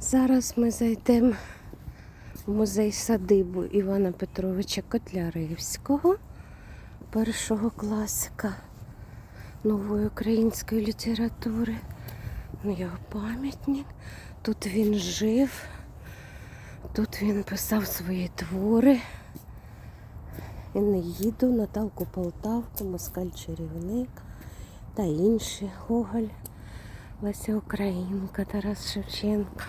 Зараз ми зайдемо в музей садибу Івана Петровича Котляревського, першого класика нової української літератури. Його пам'ятник. Тут він жив, тут він писав свої твори. Енеїду, Наталку Полтавку, Москаль Чарівник та інші Гоголь, Леся Українка, Тарас Шевченко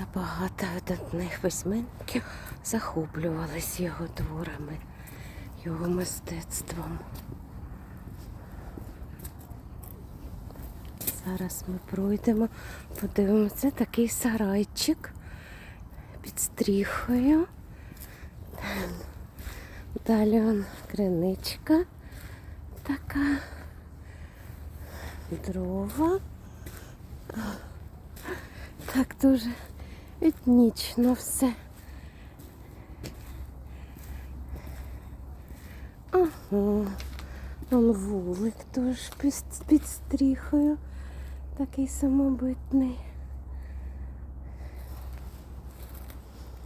та багато видатних письменників захоплювались його творами, його мистецтвом. Зараз ми пройдемо, подивимося. Такий сарайчик під стріхою. Далі вон криничка така. Дрова. Так дуже етнічно все. Ага. Вон вулик теж під, під стріхою. Такий самобитний.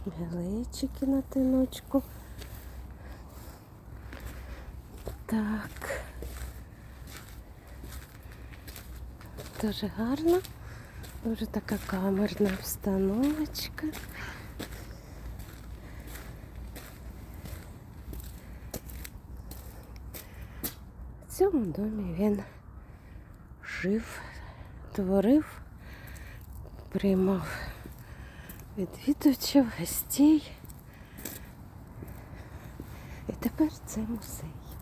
Глечики на тиночку. Так. Дуже гарно. Дуже така камерна обстановочка. В цьому домі він жив, творив, приймав відвідувачів, гостей. І тепер це музей.